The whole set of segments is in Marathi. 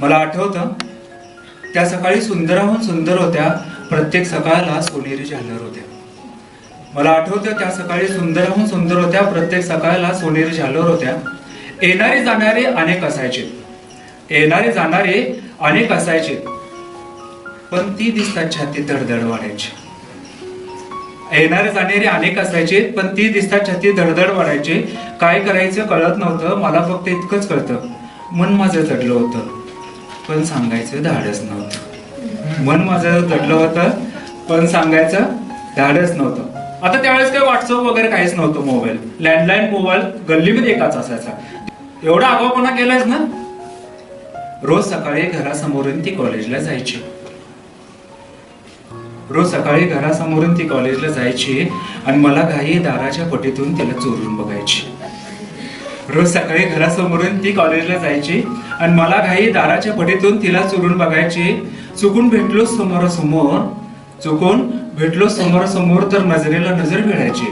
मला आठवतं त्या सकाळी सुंदराहून सुंदर होत्या प्रत्येक सकाळला सोनेरी झालर होत्या. मला आठवतं त्या सकाळी सुंदराहून सुंदर होत्या प्रत्येक सकाळला सोनेरी झालर होत्या. येणारे जाणारे अनेक असायचे. येणारे जाणारे अनेक असायचे. पण ती दिसतात छाती धडधड वाढायची. येणारे जाणारे अनेक असायचे पण ती दिसतात छाती धडधड वाढायचे. काय करायचं कळत नव्हतं मला फक्त इतकंच कळतं. मन माझं चढलं होतं. पण सांगायचं धाडच नव्हतं. मन माझं दडलं होतं पण सांगायचं धाडच नव्हतं. आता त्यावेळेस काही व्हॉट्सअप वगैरे काहीच नव्हतं मोबाईल लँडलाईन मोबाईल गल्लीमध्ये एकाच असायचा. एवढा आगाऊपणा केलायस ना? रोज सकाळी घरासमोरून ती कॉलेजला जायची. रोज सकाळी घरासमोरून ती कॉलेजला जायची आणि मला घाई दाराच्या पटीतून तिला चोरून बघायची. रोज सकाळी घरासमोरून ती कॉलेजला जायची आणि मला घाई दाराच्या पटीतून तिला चोरून बघायची. चुकून भेटलो समोरासमोर. चुकून भेटलो समोरासमोर तर नजरेला नजर भिडायची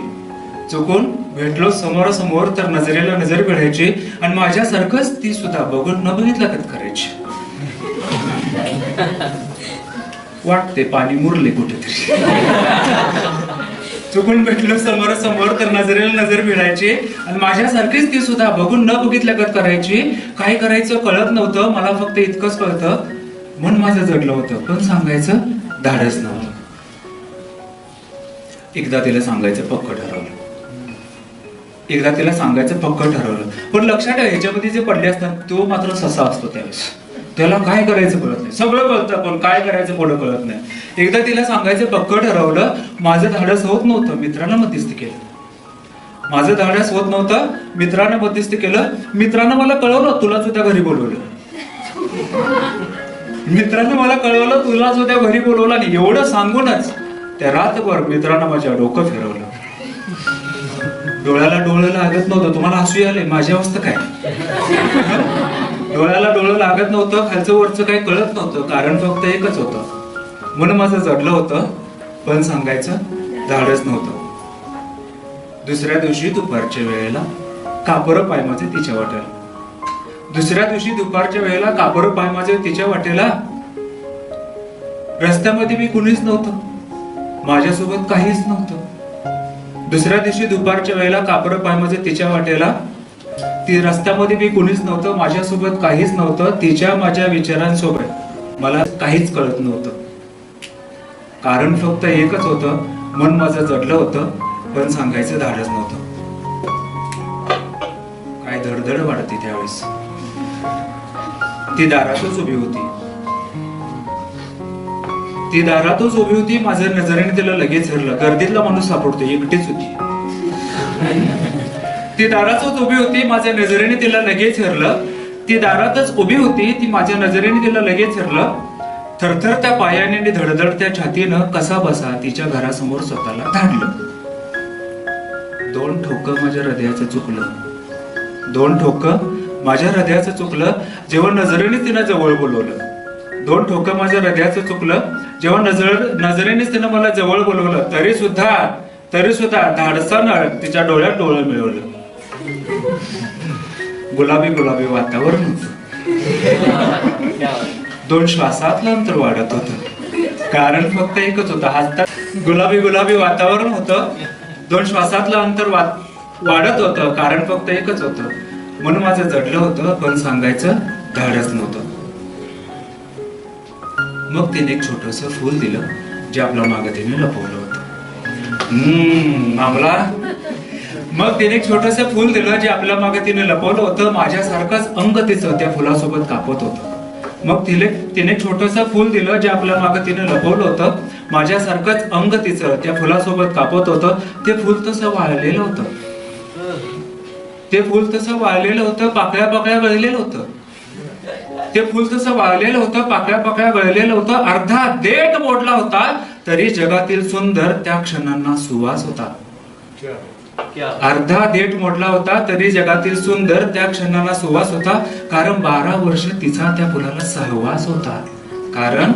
चुकून भेटलो समोरासमोर तर नजरेला नजर भिडायची आणि माझ्यासारखंच ती सुद्धा बघून न बघितलं कत करायची. वाटते पाणी मुरले कुठेतरी. चुकून भेटलो समोर समोर तर नजरेला नजर मिळायची. आणि माझ्यासारखीच ती सुद्धा बघून न बघितल्यागत करायची. काय करायचं कळत नव्हतं मला फक्त इतकंच कळतं. मन माझं जडलं होतं. पण सांगायचं? धाडच नव्हतं. एकदा तिला सांगायचं पक्क ठरवलं. एकदा तिला सांगायचं पक्क ठरवलं. पण लक्षात याच्यामध्ये ह्याच्यामध्ये जे पडले असतात तो मात्र ससा असतो त्यावेळेस. त्याला काय करायचं कळत नाही. सगळं कळतं पण काय करायचं पुढं कळत नाही. एकदा तिला सांगायचं पक्क ठरवलं माझं धाडस होत नव्हतं मित्रानं मध्यस्थी केलं. माझं धाडस होत नव्हतं मित्रानं मध्यस्थी केलं. मित्रानं मला कळवलं तुलाच होत्या घरी बोलवलं. मित्रानं मला कळवलं तुला सुद्धा घरी बोलवलं आणि एवढं सांगूनच त्या रातभर मित्रानं माझ्या डोकं फिरवलं. डोळ्याला डोळं लागत नव्हतं. तुम्हाला हसू आले माझी अवस्था काय? डोळ्याला डोळं लागत नव्हतं खालचं वरचं काही कळत नव्हतं. कारण फक्त एकच होतं. मन माझं जडलं होतं पण सांगायचं झाडच नव्हतं. दुसऱ्या दिवशी दुपारच्या वेळेला कापर पाय माझे तिच्या वाटेला दुसऱ्या दिवशी दुपारच्या वेळेला कापर पाय माझे तिच्या वाटेला रस्त्यामध्ये मी कुणीच नव्हतं. माझ्यासोबत काहीच नव्हतं. दुसऱ्या दिवशी दुपारच्या वेळेला कापरं पाय माझे तिच्या वाटेला ती रस्त्यामध्ये मी कोणीच नव्हतं माझ्यासोबत काहीच नव्हतं तिच्या माझ्या विचारांसोबत. मला काहीच कळत नव्हतं. कारण फक्त एकच होतं मन माझं जडलं होतं पण सांगायचं धाडच नव्हतं. काय धडधड वाढते त्यावेळेस. ती दारातच उभी होती. ती दारातच उभी होती माझ्या नजरेने तिला लगेच हरलं. गर्दीतला माणूस सापडतो एकटीच होती. ती दारातच उभी होती माझ्या नजरेने तिला लगेच हरलं. ती दारातच उभी होती ती माझ्या नजरेने तिला लगेच हरलं. थरथर त्या पायाने आणि धडधड त्या छातीनं कसा बसा तिच्या घरासमोर स्वतःला धाडलं. दोन ठोक माझ्या हृदयाचं चुकलं. दोन ठोक माझ्या हृदयाचं चुकलं जेव्हा नजरेने तिनं जवळ बोलवलं. दोन ठोक माझ्या हृदयाचं चुकलं जेव्हा नजर नजरेनेच तिनं मला जवळ बोलवलं तरी सुद्धा तरी सुद्धा धाडसानं तिच्या डोळ्यात डोळं मिळवलं. गुलाबी गुलाबी वातावरण होत. दोन श्वासातलं अंतर वाढत होत. कारण फक्त एकच होतं. हातात गुलाबी गुलाबी वातावरण होतं. दोन श्वासातलं अंतर वाढत होतं. कारण फक्त एकच होतं. म्हणून माझं जडलं होतं पण सांगायचं धाडच नव्हतं. मग तिने एक छोटस फूल दिलं जे आपल्या मागे तिने लपवलं होतं. हम्म आम्हाला मग तिने छोटस फूल दिलं जे आपल्या मागे तिने लपवलं होतं. माझ्यासारखंच अंग तिचं त्या फुलासोबत कापत होतं. मग तिने तिने छोटस फूल दिलं जे आपल्या मागे तिने लपवलं होतं. माझ्यासारखंच अंग तिचं त्या फुलासोबत कापत होतं. ते फूल तसं वाळलेलं होतं. ते फूल तसं वाळलेलं होतं पाकळ्या पाकळ्या गळलेलं होतं. ते फुल तसं वाळलेलं होतं पाकळ्या पाकळ्या गळलेलं होतं. अर्धा देठ मोडला होता. तरी जगातील सुंदर त्या क्षणांना सुवास होता. अर्धा देठ मोडला होता तरी जगातील सुंदर त्या क्षणाला सुवास होता कारण बारा वर्ष तिचा त्या फुलाला सहवास होता. कारण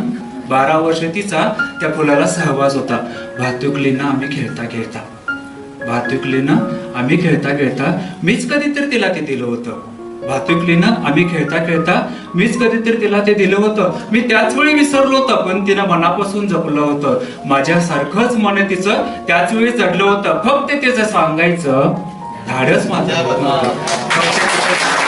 बारा वर्ष तिचा त्या फुलाला सहवास होता. भातुकलीनं आम्ही खेळता खेळता. भातुकलीनं आम्ही खेळता खेळता मीच कधीतरी तिला ते दिलं होतं भातुकलीनं आम्ही खेळता खेळता मीच कधीतरी तिला ते दिलं होतं. मी त्याच वेळी विसरलो होतं पण तिनं मनापासून जपलं होतं. माझ्यासारखंच मन तिचं त्याच वेळी चढलं होतं. फक्त तिचं सांगायचं धाडच माझं होत नव्हतं.